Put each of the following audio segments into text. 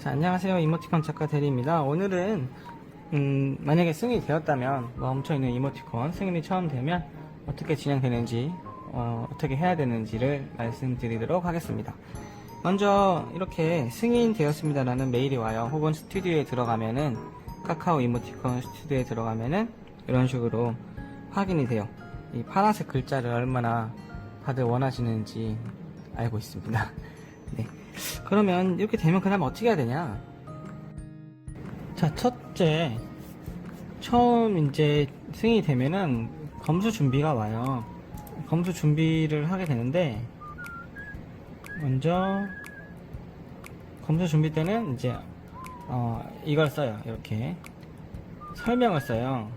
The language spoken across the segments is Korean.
자, 안녕하세요. 이모티콘 작가 대리입니다. 오늘은, 음, 만약에 승인이 되었다면, 멈춰있는 이모티콘, 승인이 처음 되면 어떻게 진행되는지, 어, 어떻게 해야 되는지를 말씀드리도록 하겠습니다. 먼저, 이렇게 승인되었습니다라는 메일이 와요. 혹은 스튜디오에 들어가면은, 카카오 이모티콘 스튜디오에 들어가면은, 이런 식으로 확인이 돼요. 이 파란색 글자를 얼마나 다들 원하시는지 알고 있습니다. 네. 그러면 이렇게 되면 그 다음 어떻게 해야 되냐? 자, 첫째, 처음 이제 승인이 되면은 검수 준비가 와요. 검수 준비를 하게 되는데, 먼저, 검수 준비 때는 이제, 어, 이걸 써요. 이렇게. 설명을 써요.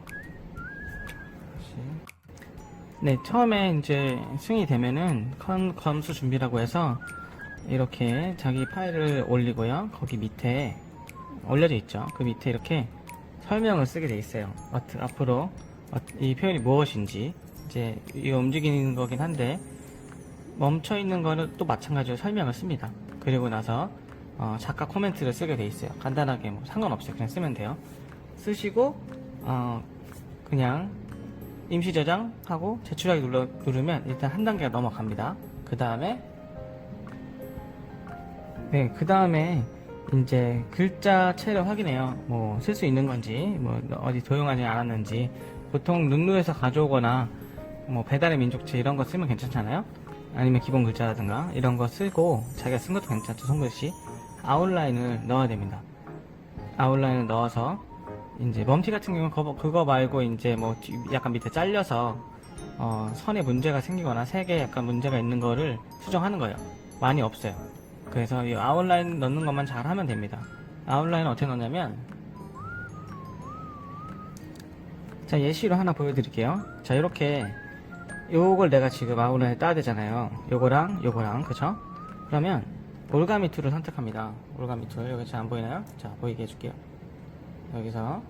네, 처음에 이제 승인이 되면은 컨, 검수 준비라고 해서 이렇게 자기 파일을 올리고요. 거기 밑에 올려져 있죠. 그 밑에 이렇게 설명을 쓰게 돼 있어요. 앞으로 어- 이 표현이 무엇인지 이제 이거 움직이는 거긴 한데 멈춰 있는 거는 또 마찬가지로 설명을 씁니다. 그리고 나서 어, 작가 코멘트를 쓰게 돼 있어요. 간단하게 뭐 상관없어요. 그냥 쓰면 돼요. 쓰시고 어, 그냥 임시 저장하고 제출하기 눌러, 누르면 일단 한 단계가 넘어갑니다. 그 다음에 네, 그 다음에 이제 글자 체를 확인해요. 뭐 쓸 수 있는 건지, 뭐 어디 도용하지 않았는지. 보통 룬루에서 가져오거나 뭐 배달의 민족체 이런 거 쓰면 괜찮잖아요. 아니면 기본 글자라든가 이런 거 쓰고 자기가 쓴 것도 괜찮죠. 손글씨 아웃라인을 넣어야 됩니다. 아웃라인을 넣어서 이제 멈티 같은 경우는 그거, 그거 말고 이제 뭐 뒤- 약간 밑에 잘려서 어, 선에 문제가 생기거나 색에 약간 문제가 있는 거를 수정하는 거예요. 많이 없어요. 그래서 이 아웃라인 넣는 것만 잘 하면 됩니다. 아웃라인 어떻게 넣냐면 자 예시로 하나 보여드릴게요. 자 이렇게 요걸 내가 지금 아웃라인에 따야 되잖아요. 요거랑 요거랑 그쵸? 그러면 올가미 툴을 선택합니다. 올가미 툴 여기 잘 안 보이나요? 자 보이게 해줄게요. 여기서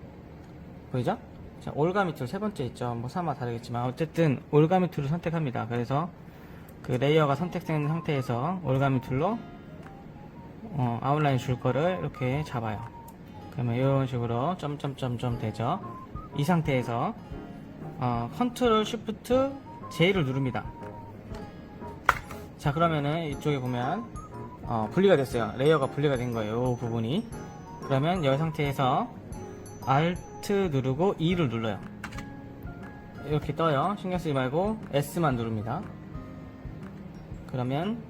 보이죠? 자 올가미 툴 세 번째 있죠. 뭐 사마 다르겠지만 어쨌든 올가미 툴을 선택합니다. 그래서 그 레이어가 선택된 상태에서 올가미 툴로 어, 아웃라인 줄 거를 이렇게 잡아요. 그러면 이런 식으로 점점점점 되죠. 이 상태에서 어, 컨트롤 쉬프트 J를 누릅니다. 자 그러면은 이쪽에 보면 어, 분리가 됐어요. 레이어가 분리가 된 거예요. 이 부분이. 그러면 이 상태에서 Alt 누르고 E를 눌러요. 이렇게 떠요. 신경 쓰지 말고 S만 누릅니다. 그러면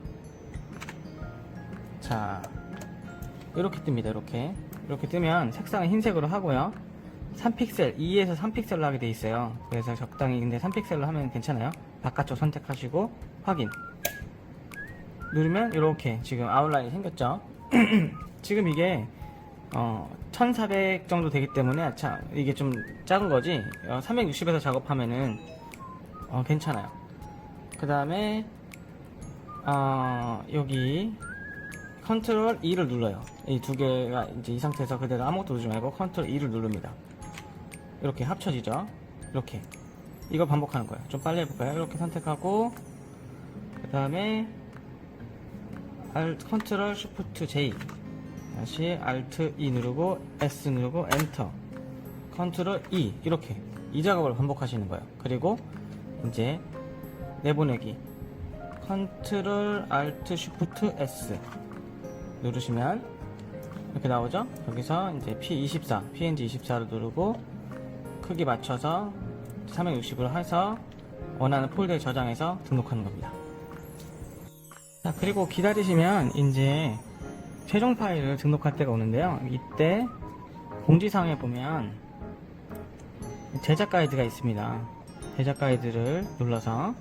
자 이렇게 뜹니다 이렇게. 이렇게 뜨면 색상은 흰색으로 하고요. 3픽셀 2에서 3픽셀로 하게 돼 있어요. 그래서 적당히 근데 3픽셀로 하면 괜찮아요. 바깥쪽 선택하시고 확인. 누르면 이렇게 지금 아웃라인이 생겼죠? 지금 이게 어, 1400 정도 되기 때문에 자 이게 좀 작은 거지? 360에서 작업하면은 어, 괜찮아요. 그 다음에 어, 여기 컨트롤 E를 눌러요. 이 두 개가 이제 이 상태에서 그대로 아무것도 누르지 말고 컨트롤 E를 누릅니다. 이렇게 합쳐지죠. 이렇게 이걸 반복하는 거예요. 좀 빨리 해볼까요? 이렇게 선택하고 그 다음에 컨트롤 Shift J 다시 Alt E 누르고 S 누르고 엔터 컨트롤 E 이렇게 이 작업을 반복하시는 거예요. 그리고 이제 내보내기 컨트롤 Alt Shift S 누르시면 이렇게 나오죠? 여기서 이제 P24, PNG24를 누르고 크기 맞춰서 360으로 해서 원하는 폴더에 저장해서 등록하는 겁니다. 자, 그리고 기다리시면 이제 최종 파일을 등록할 때가 오는데요. 이때 공지사항에 보면 제작 가이드가 있습니다. 제작 가이드를 눌러서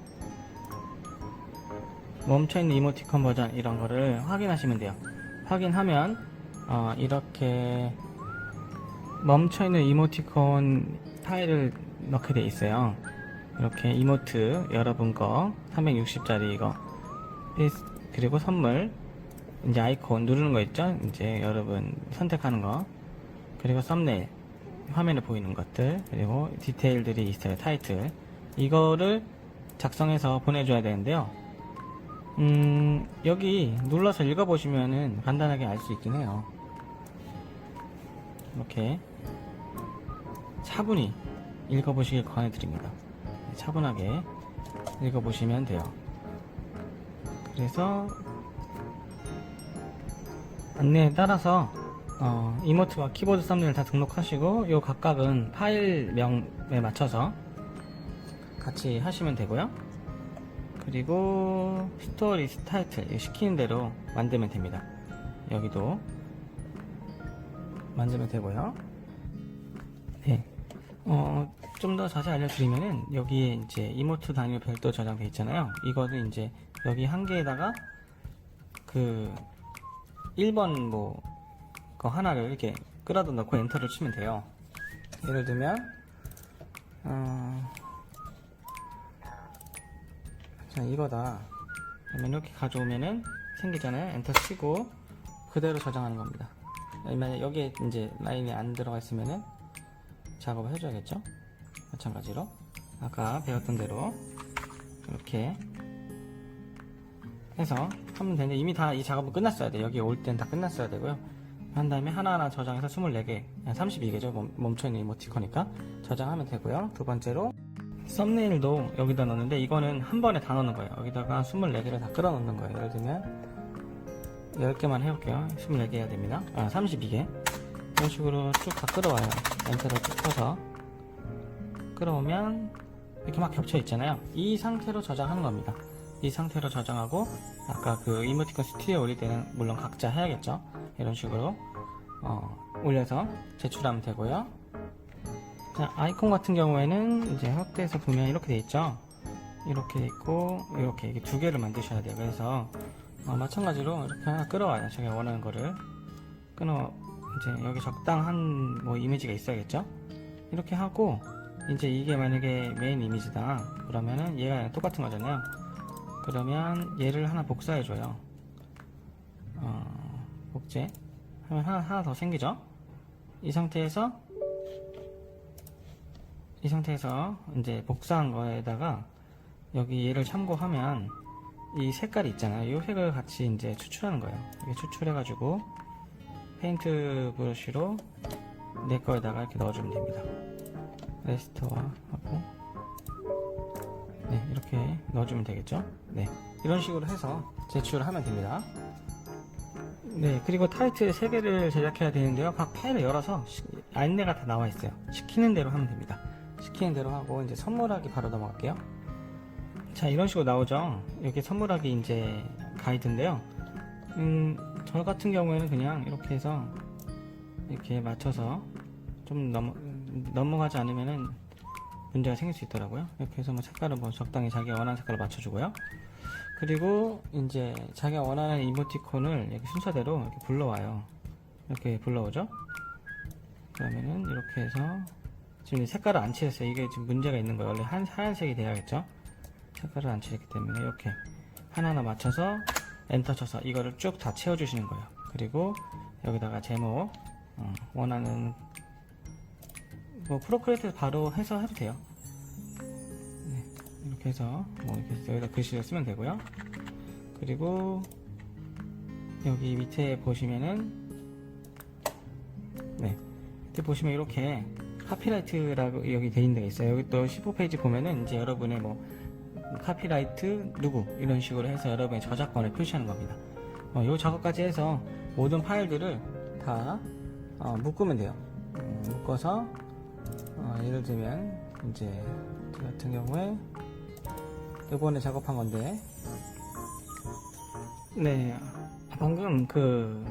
멈춰있는 이모티콘 버전 이런 거를 확인하시면 돼요. 확인하면 어, 이렇게 멈춰있는 이모티콘 파일을 넣게 돼 있어요. 이렇게 이모트 여러분 거 360짜리 이거. 그리고 선물 이제 아이콘 누르는 거 있죠? 이제 여러분 선택하는 거. 그리고 썸네일 화면에 보이는 것들 그리고 디테일들이 있어요. 타이틀. 이거를 작성해서 보내줘야 되는데요 음, 여기 눌러서 읽어보시면은 간단하게 알 수 있긴 해요. 이렇게 차분히 읽어보시길 권해드립니다. 네, 차분하게 읽어보시면 돼요. 그래서 안내에 따라서 어, 이모트와 키보드 썸네일 다 등록하시고 요 각각은 파일명에 맞춰서 같이 하시면 되고요. 그리고 스토리스 타이틀 시키는 대로 만들면 됩니다. 여기도 만들면 되고요. 네. 어, 좀 더 자세히 알려드리면은 여기에 이제 이모트 단위 별도 저장돼 있잖아요. 이거는 이제 여기 한 개에다가 그 1번 뭐 거 하나를 이렇게 끌어다 넣고 엔터를 치면 돼요. 예를 들면 어, 자 이거다. 그러면 이렇게 가져오면은 생기잖아요. 엔터 치고 그대로 저장하는 겁니다. 만약 여기에 이제 라인이 안 들어가 있으면은 작업을 해줘야겠죠? 마찬가지로 아까 배웠던 대로 이렇게 해서 하면 되는데 이미 다 이 작업은 끝났어야 돼 여기 올 땐 다 끝났어야 되고요 한 다음에 하나하나 저장해서 24개 32개죠 멈춰있는 이모티콘이니까 저장하면 되고요 두 번째로 썸네일도 여기다 넣는데 이거는 한 번에 다 넣는 거예요. 여기다가 24개를 다 끌어 넣는 거예요. 예를 들면 10개만 해볼게요. 24개 해야 됩니다. 아 32개. 이런 식으로 쭉 다 끌어와요. 엔터를 쭉 쳐서. 끌어오면 이렇게 막 겹쳐 있잖아요. 이 상태로 저장하는 겁니다. 이 상태로 저장하고 아까 그 이모티콘 스튜디오 올릴 때는 물론 각자 해야겠죠? 이런 식으로 어, 올려서 제출하면 되고요 자 아이콘 같은 경우에는 이제 확대해서 보면 이렇게 돼 있죠? 이렇게 돼 있고 이렇게 이게 두 개를 만드셔야 돼요. 그래서 어, 마찬가지로 이렇게 하나 끌어와요. 제가 원하는 거를. 끊어 이제 여기 적당한 뭐 이미지가 있어야겠죠? 이렇게 하고 이제 이게 만약에 메인 이미지다. 그러면은 얘가 똑같은 거잖아요. 그러면 얘를 하나 복사해 줘요. 어, 복제. 하면 하나, 하나 더 생기죠? 이 상태에서 이 상태에서 이제 복사한 거에다가 여기 얘를 참고하면 이 색깔이 있잖아요. 이 색을 같이 이제 추출하는 거예요. 이게 추출해 가지고 페인트 브러쉬로 내 거에다가 이렇게 넣어주면 됩니다. 레스토어 하고. 네 이렇게 넣어주면 되겠죠? 네 이런 식으로 해서 제출을 하면 됩니다. 네 그리고 타이틀 3개를 제작해야 되는데요. 각 파일을 열어서 시- 안내가 다 나와 있어요. 시키는 대로 하면 됩니다 시키는 대로 하고 이제 선물하기 바로 넘어갈게요 자 이런 식으로 나오죠 여기 선물하기 이제 가이드인데요 음, 저 같은 경우에는 그냥 이렇게 해서 이렇게 맞춰서 좀 넘어, 넘어가지 않으면은 문제가 생길 수 있더라고요. 이렇게 해서 뭐 색깔을 뭐 적당히 자기가 원하는 색깔을 맞춰주고요. 그리고 이제 자기가 원하는 이모티콘을 이렇게 순서대로 이렇게 불러와요. 이렇게 불러오죠. 그러면은 이렇게 해서 지금 색깔을 안 칠했어요. 이게 지금 문제가 있는 거예요. 원래 한 하얀색이 돼야겠죠. 색깔을 안 칠했기 때문에 이렇게 하나하나 맞춰서 엔터 쳐서 이거를 쭉 다 채워주시는 거예요. 그리고 여기다가 제목 어, 원하는 뭐 프로크리에이터 바로 해서 해도 돼요. 네, 이렇게 해서 뭐 이렇게 여기다 글씨를 쓰면 되고요. 그리고 여기 밑에 보시면은 네 밑에 보시면 이렇게 카피라이트라고 여기 데가 있어요. 여기 또 15페이지 보면은 이제 여러분의 뭐 카피라이트 누구 이런 식으로 해서 여러분의 저작권을 표시하는 겁니다. 어, 이 작업까지 해서 모든 파일들을 다 어, 묶으면 돼요. 음, 묶어서 어, 예를 들면 이제 저 같은 경우에 이번에 작업한 건데 네 방금 그,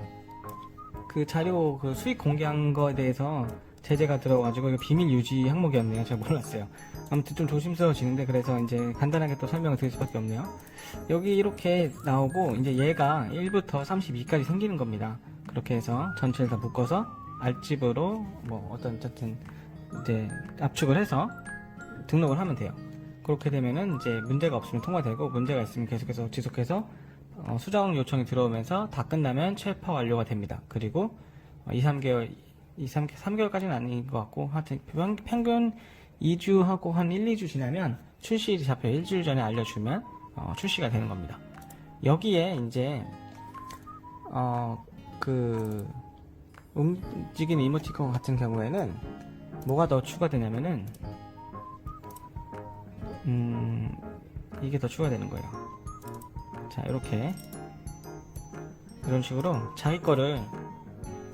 그 자료 그 수익 공개한 거에 대해서 제재가 들어가지고 이거 비밀 유지 항목이었네요 제가 몰랐어요 아무튼 좀 조심스러워지는데 그래서 이제 간단하게 또 설명을 드릴 수밖에 없네요 여기 이렇게 나오고 이제 얘가 1부터 32까지 생기는 겁니다 그렇게 해서 전체를 다 묶어서 알집으로 뭐 어떤 어쨌든 이제 압축을 해서 등록을 하면 돼요. 그렇게 되면은 이제 문제가 없으면 통과되고 문제가 있으면 계속해서 지속해서 어, 수정 요청이 들어오면서 다 끝나면 체파 완료가 됩니다. 그리고 어, 2, 3개월, 2, 3, 3개월까지는 아닌 것 같고 하여튼 평- 평균 2주 하고 한 1, 2주 지나면 출시일이 잡혀 일주일 전에 알려주면 어, 출시가 되는 겁니다. 여기에 이제 어, 그 움직이는 이모티콘 같은 경우에는 뭐가 더 추가되냐면은 음 이게 더 추가되는 거예요. 자 이렇게 이런 식으로 자기 거를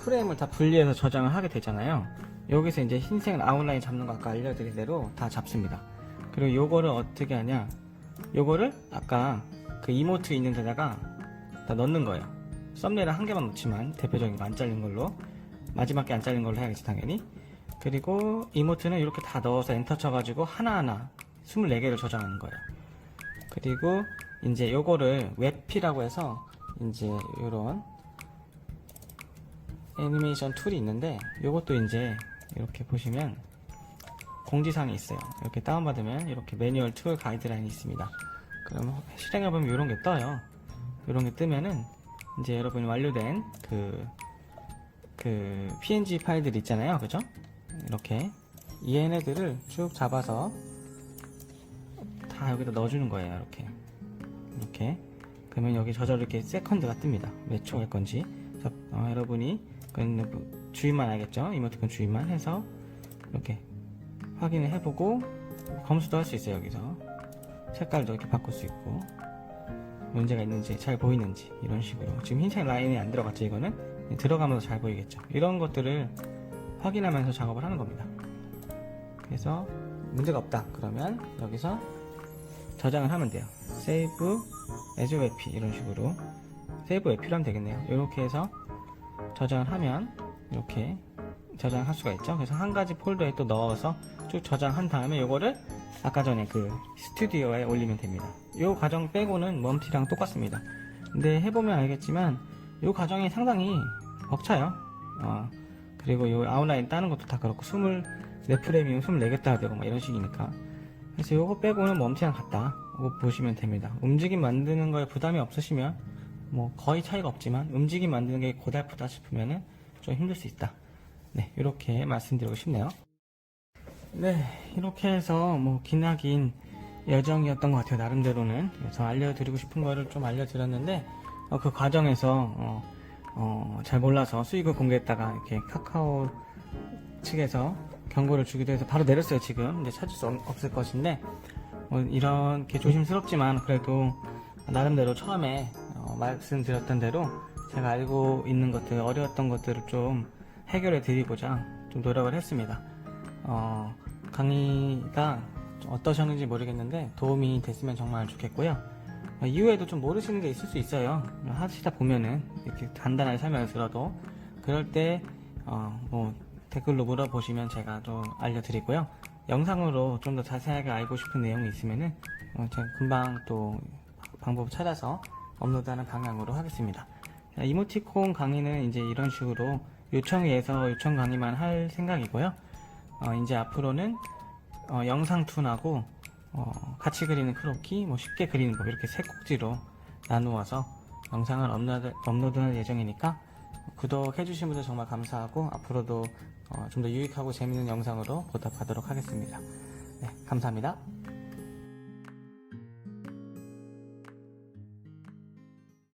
프레임을 다 분리해서 저장을 하게 되잖아요. 여기서 이제 흰색 아웃라인 잡는 거 아까 알려드린 대로 다 잡습니다. 그리고 요거를 어떻게 하냐? 요거를 아까 그 이모트 있는 데다가 다 넣는 거예요. 썸네일은 한 개만 넣지만 대표적인 거 안 잘린 걸로 마지막 게안 잘린 걸로 해야겠지 당연히. 그리고 이모트는 이렇게 다 넣어서 엔터 쳐가지고 하나하나 24개를 저장하는 거예요. 그리고 이제 요거를 웹피라고 해서 이제 요런 애니메이션 툴이 있는데 요것도 이제 이렇게 보시면 공지사항이 있어요. 이렇게 다운받으면 이렇게 매뉴얼 툴 가이드라인이 있습니다. 그럼 실행해보면 이런 게 떠요. 이런 게 뜨면은 이제 여러분이 완료된 그, 그 PNG 파일들 있잖아요. 그죠? 이렇게 이 얘네들을 쭉 잡아서 다 여기다 넣어주는 거예요. 이렇게. 이렇게. 그러면 여기 저절로 이렇게 세컨드가 뜹니다. 몇초할 건지. 어, 여러분이 그 주의만 알겠죠? 이모티콘 주의만 해서 이렇게 확인을 해보고 검수도 할 수 있어요. 여기서. 색깔도 이렇게 바꿀 수 있고 문제가 있는지 잘 보이는지 이런 식으로. 지금 흰색 라인이 안 들어갔죠 이거는? 들어가면서 잘 보이겠죠? 이런 것들을 확인하면서 작업을 하는 겁니다. 그래서 문제가 없다 그러면 여기서 저장을 하면 돼요. Save as wp 이런 식으로. Save wp로 하면 되겠네요. 이렇게 해서 저장을 하면 이렇게 저장할 수가 있죠 그래서 한 가지 폴더에 또 넣어서 쭉 저장한 다음에 이거를 아까 전에 그 스튜디오에 올리면 됩니다. 이 과정 빼고는 멈티랑 똑같습니다. 근데 해보면 알겠지만 이 과정이 상당히 벅차요. 어, 그리고 이 아웃라인 따는 것도 다 그렇고 24프레임이면 24개 따야 되고 막 이런 식이니까 그래서 이거 빼고는 멈티랑 같다. 이거 보시면 됩니다. 움직임 만드는 거에 부담이 없으시면 뭐 거의 차이가 없지만 움직임 만드는 게 고달프다 싶으면은 좀 힘들 수 있다. 네, 이렇게 말씀드리고 싶네요. 네, 이렇게 해서 뭐 기나긴 여정이었던 것 같아요. 나름대로는. 그래서 알려드리고 싶은 거를 좀 알려드렸는데 어, 그 과정에서 어, 어, 잘 몰라서 수익을 공개했다가 이렇게 카카오 측에서 경고를 주기도 해서 바로 내렸어요. 지금 이제 찾을 수 없- 없을 것인데 뭐 이렇게 조심스럽지만 그래도 나름대로 처음에 어, 말씀드렸던 대로 제가 알고 있는 것들 어려웠던 것들을 좀 해결해 드리고자 좀 노력을 했습니다. 어, 강의가 좀 어떠셨는지 모르겠는데 도움이 됐으면 정말 좋겠고요. 어, 이후에도 좀 모르시는 게 있을 수 있어요. 하시다 보면은 이렇게 간단하게 설명을 들어도 그럴 때 어, 뭐 댓글로 물어보시면 제가 좀 알려드리고요. 영상으로 좀 더 자세하게 알고 싶은 내용이 있으면은 어, 제가 금방 또 방법을 찾아서 업로드하는 방향으로 하겠습니다. 자, 이모티콘 강의는 이제 이런 식으로 요청에 의해서 요청 강의만 할 생각이고요. 어, 이제 앞으로는 어, 영상 툰하고 어, 같이 그리는 크로키, 뭐 쉽게 그리는 법 이렇게 세 꼭지로 나누어서 영상을 업로드, 업로드할 예정이니까 구독해주신 분들 정말 감사하고 앞으로도 좀더 유익하고 재밌는 영상으로 보답하도록 하겠습니다. 네, 감사합니다.